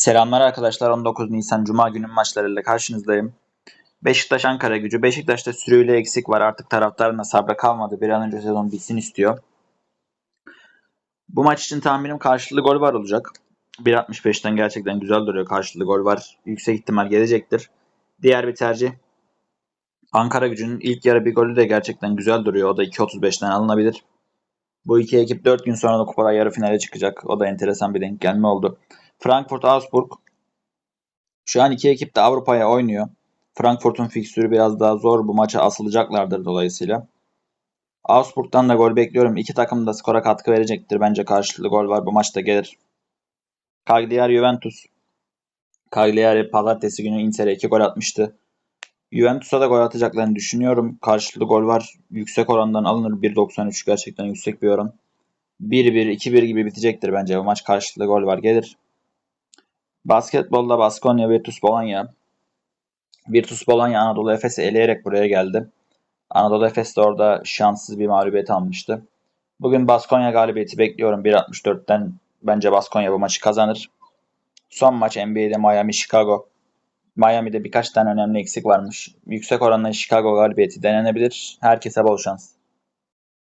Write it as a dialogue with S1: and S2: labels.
S1: Selamlar arkadaşlar. 19 Nisan Cuma günü maçlarıyla karşınızdayım. Beşiktaş Ankara gücü. Beşiktaş'ta sürüyle eksik var. Artık taraftarın da sabrı kalmadı. Bir an önce sezon bitsin istiyor. Bu maç için tahminim karşılıklı gol var olacak. 1.65'ten gerçekten güzel duruyor. Karşılıklı gol var. Yüksek ihtimal gelecektir. Diğer bir tercih. Ankara gücünün ilk yarı bir golü de gerçekten güzel duruyor. O da 2.35'ten alınabilir. Bu iki ekip 4 gün sonra da kupada yarı finale çıkacak. O da enteresan bir denk gelme oldu. Frankfurt Augsburg. Şu an iki ekip de Avrupa'ya oynuyor. Frankfurt'un fikstürü biraz daha zor. Bu maça asılacaklardır dolayısıyla. Augsburg'dan da gol bekliyorum. İki takım da skora katkı verecektir. Bence karşılıklı gol var. Bu maçta gelir. Cagliari Juventus. Cagliari pazartesi günü Inter'e 2 gol atmıştı. Juventus'a da gol atacaklarını düşünüyorum. Karşılıklı gol var. Yüksek orandan alınır. 1.93 gerçekten yüksek bir oran. 1-1, 2-1 gibi bitecektir bence. Bu maç karşılıklı gol var. Gelir. Basketbolda Baskonya Virtus Bologna. Virtus Bologna Anadolu Efes'i eleyerek buraya geldi. Anadolu Efes de orada şanssız bir mağlubiyet almıştı. Bugün Baskonya galibiyeti bekliyorum 1.64'ten. Bence Baskonya bu maçı kazanır. Son maç NBA'de Miami Chicago. Miami'de birkaç tane önemli eksik varmış. Yüksek oranla Chicago galibiyeti denenebilir. Herkese bol şans.